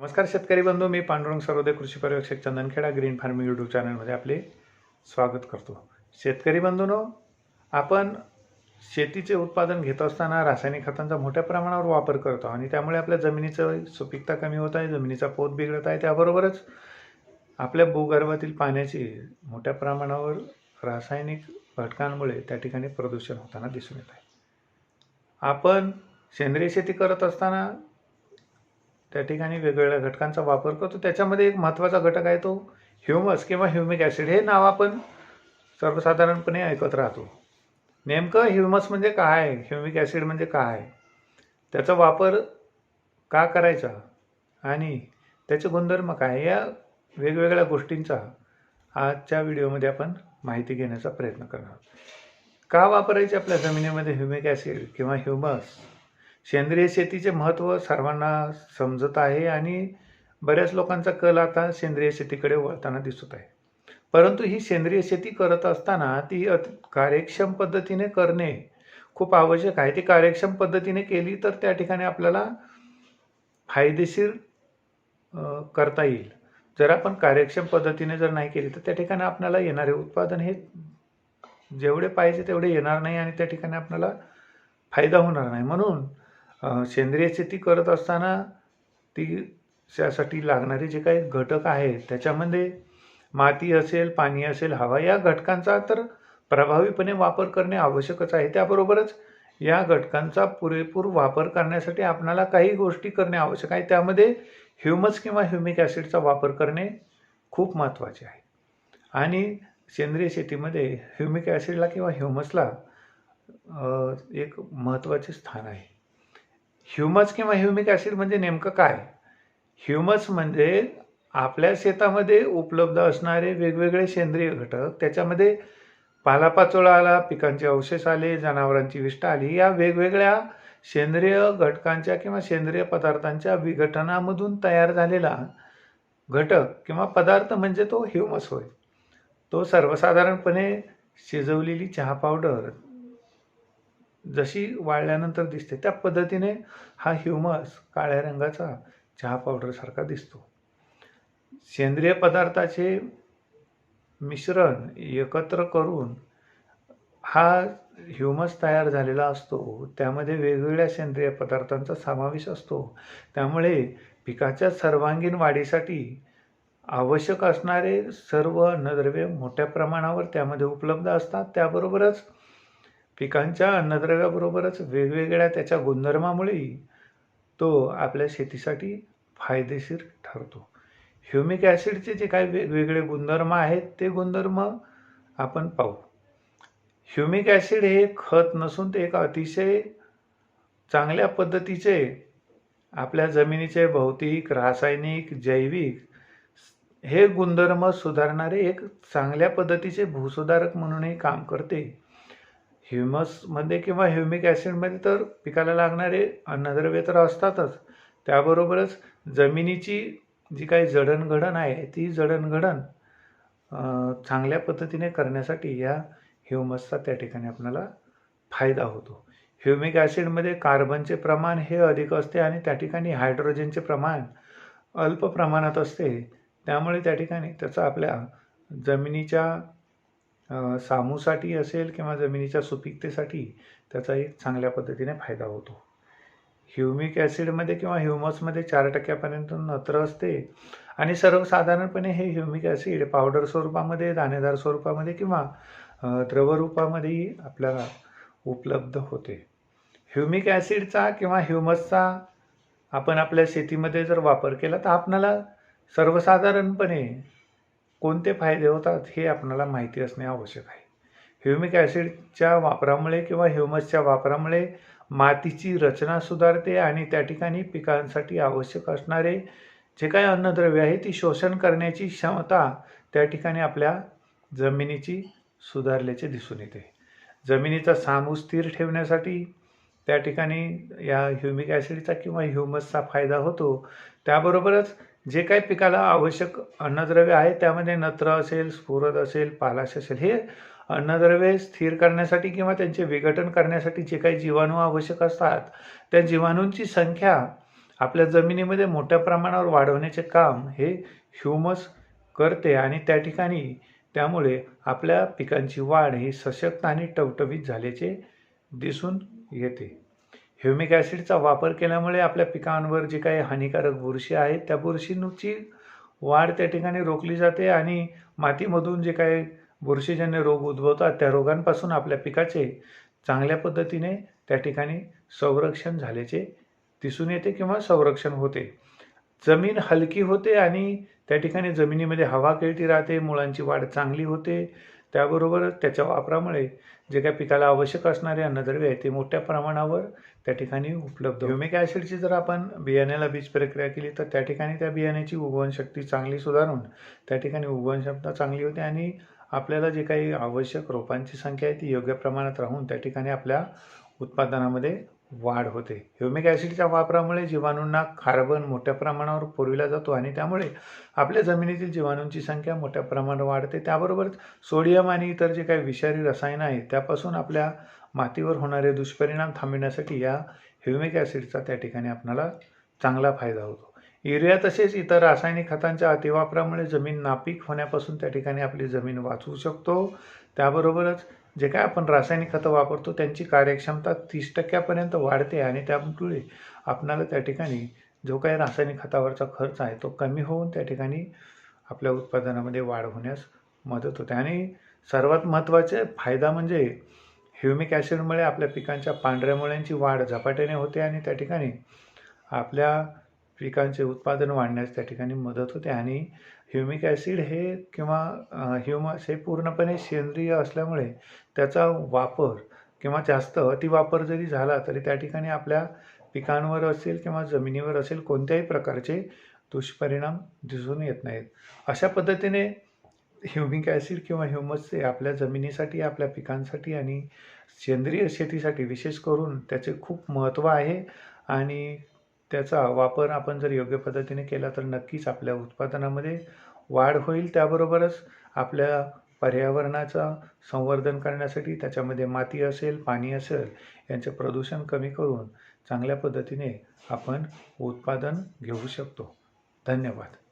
नमस्कार शेतकरी बंधू मी पांडुरंग सर्वोदय कृषी पर्यवेक्षक चंदनखेडा ग्रीन फार्मिंग यूट्यूब चॅनलमध्ये आपले स्वागत करतो. शेतकरी बंधूनो आपण शेतीचे उत्पादन घेत असताना रासायनिक खतांचा मोठ्या प्रमाणावर वापर करतो आणि त्यामुळे आपल्या जमिनीचं सुपीकता कमी होत आहे जमिनीचा पोत बिघडत आहे. त्याबरोबरच आपल्या भूगर्भातील पाण्याची मोठ्या प्रमाणावर रासायनिक घटकांमुळे त्या ठिकाणी प्रदूषण होताना दिसून येत आहे. आपण सेंद्रिय शेती करत असताना त्या ठिकाणी वेगवेगळ्या घटकांचा वापर करतो. त्याच्यामध्ये एक महत्त्वाचा घटक आहे तो ह्युमस किंवा ह्युमिक ॲसिड. हे नाव आपण सर्वसाधारणपणे ऐकत राहतो. नेमकं ह्युमस म्हणजे काय? आहे ह्युमिक ॲसिड म्हणजे काय? त्याचा वापर का करायचा? आणि त्याचे गुणधर्म काय? या वेगवेगळ्या गोष्टींचा आजच्या व्हिडिओमध्ये आपण माहिती घेण्याचा प्रयत्न करणार का वापरायचे आपल्या जमिनीमध्ये ह्युमिक ॲसिड किंवा ह्युमस? सेंद्रिय शेतीचे महत्त्व सर्वांना समजत आहे आणि बऱ्याच लोकांचा कल आता सेंद्रिय शेतीकडे वळताना दिसत आहे. परंतु ही सेंद्रिय शेती करत असताना ती अत कार्यक्षम पद्धतीने करणे खूप आवश्यक आहे. ती कार्यक्षम पद्धतीने केली तर त्या ठिकाणी आपल्याला फायदेशीर करता येईल. जर आपण कार्यक्षम पद्धतीने जर नाही केली तर त्या ठिकाणी आपल्याला येणारे उत्पादन हे जेवढे पाहिजे तेवढे येणार नाही आणि त्या ठिकाणी आपल्याला फायदा होणार नाही. म्हणून सेंद्रिय शेती करत असताना ती त्यासाठी लागणारे जे काही घटक आहेत त्याच्यामध्ये माती असेल पाणी असेल हवा या घटकांचा तर प्रभावीपणे वापर करणे आवश्यकच आहे. त्याबरोबरच या घटकांचा पुरेपूर वापर करण्यासाठी आपणाला काही गोष्टी करणे आवश्यक आहे. त्यामध्ये ह्युमस किंवा ह्युमिक ॲसिडचा वापर करणे खूप महत्त्वाचे आहे. आणि सेंद्रिय शेतीमध्ये ह्युमिक ॲसिडला किंवा ह्युमसला एक महत्त्वाचे स्थान आहे. ह्युमस किंवा ह्युमिक ॲसिड म्हणजे नेमकं काय? ह्युमस म्हणजे आपल्या शेतामध्ये उपलब्ध असणारे वेगवेगळे सेंद्रिय घटक त्याच्यामध्ये पालापाचोळा आला पिकांचे अवशेष आले जनावरांची विष्ठा आली या वेगवेगळ्या सेंद्रिय घटकांच्या किंवा सेंद्रिय पदार्थांच्या विघटनामधून तयार झालेला घटक किंवा पदार्थ म्हणजे तो ह्युमस होय. तो सर्वसाधारणपणे शिजवलेली चहा पावडर जशी वाळल्यानंतर दिसते त्या पद्धतीने हा ह्युमस काळ्या रंगाचा चहा पावडरसारखा दिसतो. सेंद्रिय पदार्थाचे मिश्रण एकत्र करून हा ह्युमस तयार झालेला असतो त्यामध्ये वेगवेगळ्या सेंद्रिय पदार्थांचा समावेश असतो. त्यामुळे पिकाच्या सर्वांगीण वाढीसाठी आवश्यक असणारे सर्व अन्नद्रव्ये मोठ्या प्रमाणावर त्यामध्ये उपलब्ध असतात. त्याबरोबरच पिकांच्या अन्नद्रव्याबरोबरच वेगवेगळ्या त्याच्या गुणधर्मामुळेही तो आपल्या शेतीसाठी फायदेशीर ठरतो. ह्युमिक ॲसिडचे जे काही वेगवेगळे गुणधर्म आहेत ते गुणधर्म आपण पाहू. ह्युमिक ॲसिड हे खत नसून ते एक अतिशय चांगल्या पद्धतीचे आपल्या जमिनीचे भौतिक रासायनिक जैविक हे गुणधर्म सुधारणारे एक चांगल्या पद्धतीचे भूसुधारक म्हणूनही काम करते. ह्युमसमध्ये किंवा ह्युमिक ॲसिडमध्ये तर पिकाला लागणारे अन्नद्रव्ये तर असतातच. त्याबरोबरच जमिनीची जी काही जडणघडण आहे ती जडणघडण चांगल्या पद्धतीने करण्यासाठी या ह्युमसचा त्या ठिकाणी आपल्याला फायदा होतो. ह्युमिक ॲसिडमध्ये कार्बनचे प्रमाण हे अधिक असते आणि त्या ठिकाणी हायड्रोजनचे प्रमाण अल्प प्रमाणात असते. त्यामुळे त्या ठिकाणी त्याचा आपल्या जमिनीच्या सामूसाठी असेल किंवा जमिनीच्या सुपीकतेसाठी त्याचा एक चांगल्या पद्धतीने फायदा होतो. ह्युमिक ॲसिडमध्ये किंवा ह्युमसमध्ये चार टक्क्यापर्यंत नत्र असते आणि सर्वसाधारणपणे हे ह्युमिक ॲसिड पावडर स्वरूपामध्ये दाणेदार स्वरूपामध्ये किंवा द्रवरूपामध्येही आपल्याला उपलब्ध होते. ह्युमिक ॲसिडचा किंवा ह्युमसचा आपण आपल्या शेतीमध्ये जर वापर केला तर आपणाला सर्वसाधारणपणे कोणते फायदे होतात हे आपणाला माहिती असणे आवश्यक आहे. ह्युमिक ॲसिडच्या वापरामुळे किंवा ह्युमसच्या वापरामुळे मातीची रचना सुधारते आणि त्या ठिकाणी पिकांसाठी आवश्यक असणारे जे काही अन्नद्रव्य आहे ती शोषण करण्याची क्षमता त्या ठिकाणी आपल्या जमिनीची सुधारल्याचे दिसून येते. जमिनीचा सामू स्थिर ठेवण्यासाठी त्या ठिकाणी या ह्युमिक ॲसिडचा किंवा ह्युमसचा फायदा होतो. त्याबरोबरच जे काही पिकाला आवश्यक अन्नद्रव्य आहे त्यामध्ये नत्र असेल स्फुरद असेल पालाश असेल हे अन्नद्रव्ये स्थिर करण्यासाठी किंवा त्यांचे विघटन करण्यासाठी जे काही जीवाणू आवश्यक असतात त्या जीवाणूंची संख्या आपल्या जमिनीमध्ये मोठ्या प्रमाणावर वाढवण्याचे काम हे ह्युमस करते आणि त्या ठिकाणी त्यामुळे आपल्या पिकांची वाढ ही सशक्त आणि टवटवीत झाल्याचे दिसून येते. ह्युमिक ॲसिडचा वापर केल्यामुळे आपल्या पिकांवर जे काही हानिकारक बुरशी आहेत त्या बुरशींची वाढ त्या ठिकाणी रोखली जाते आणि मातीमधून जे काही बुरशीजन्य रोग उद्भवतात त्या रोगांपासून आपल्या पिकाचे चांगल्या पद्धतीने त्या ठिकाणी संरक्षण झाल्याचे दिसून येते किंवा संरक्षण होते. जमीन हलकी होते आणि त्या ठिकाणी जमिनीमध्ये हवा खेळती राहते मुळांची वाढ चांगली होते. त्याबरोबरच त्याच्या वापरामुळे जे काही पिकाला आवश्यक असणारे अन्नद्रव्य आहे ते मोठ्या प्रमाणावर त्या ठिकाणी उपलब्ध ह्युमिक ॲसिडची जर आपण बियाण्याला बीज प्रक्रिया केली तर त्या ठिकाणी त्या बियाण्याची उगवणशक्ती चांगली सुधारून त्या ठिकाणी उगवण क्षमता चांगली होते आणि आपल्याला जे काही आवश्यक रोपांची संख्या आहे ती योग्य प्रमाणात राहून त्या ठिकाणी आपल्या उत्पादनामध्ये वाढ होते. ह्युमिक ॲसिडच्या वापरामुळे जीवाणूंना कार्बन मोठ्या प्रमाणावर पुरविला जातो आणि त्यामुळे आपल्या जमिनीतील जीवाणूंची संख्या मोठ्या प्रमाणावर वाढते. त्याबरोबरच सोडियम आणि इतर जे काही विषारी रसायनं आहेत त्यापासून आपल्या मातीवर होणारे दुष्परिणाम थांबविण्यासाठी या ह्युमिक ॲसिडचा त्या ठिकाणी आपणाला चांगला फायदा होतो. युरिया तसेच इतर रासायनिक खतांच्या अतिवापरामुळे जमीन नापीक होण्यापासून त्या ठिकाणी आपली जमीन वाचवू शकतो. त्याबरोबरच जे काय आपण रासायनिक खतं वापरतो त्यांची कार्यक्षमता तीस टक्क्यापर्यंत वाढते आणि त्यामुळे आपणाला त्या ठिकाणी जो काही रासायनिक खतावरचा खर्च आहे तो कमी होऊन त्या ठिकाणी आपल्या उत्पादनामध्ये वाढ होण्यास मदत होते. आणि सर्वात महत्त्वाचे फायदा म्हणजे ह्युमिक ॲसिडमुळे आपल्या पिकांच्या पांढऱ्या मुळ्यांची वाढ झपाट्याने होते आणि त्या ठिकाणी आपल्या पिकांचे उत्पादन वाढण्यास त्या ठिकाणी मदत होते. आणि ह्युमिक ॲसिड हे किंवा ह्युमस हे पूर्णपणे सेंद्रिय असल्यामुळे त्याचा वापर किंवा जास्त अतिवापर जरी झाला तरी त्या ठिकाणी आपल्या पिकांवर असेल किंवा जमिनीवर असेल कोणत्याही प्रकारचे दुष्परिणाम दिसून येत नाहीत. अशा पद्धतीने ह्युमिक ॲसिड किंवा ह्युमसचे आपल्या जमिनीसाठी आपल्या पिकांसाठी आणि सेंद्रिय शेतीसाठी विशेष करून त्याचे खूप महत्त्व आहे आणि त्याचा वापर आपण जर योग्य पद्धतीने केला तर नक्कीच आपल्या उत्पादनामध्ये वाढ होईल. त्याबरोबरच आपल्या पर्यावरणाचा संवर्धन करण्यासाठी त्याच्यामध्ये माती असेल पाणी असेल यांचे प्रदूषण कमी करून चांगल्या पद्धतीने आपण उत्पादन घेऊ शकतो. धन्यवाद.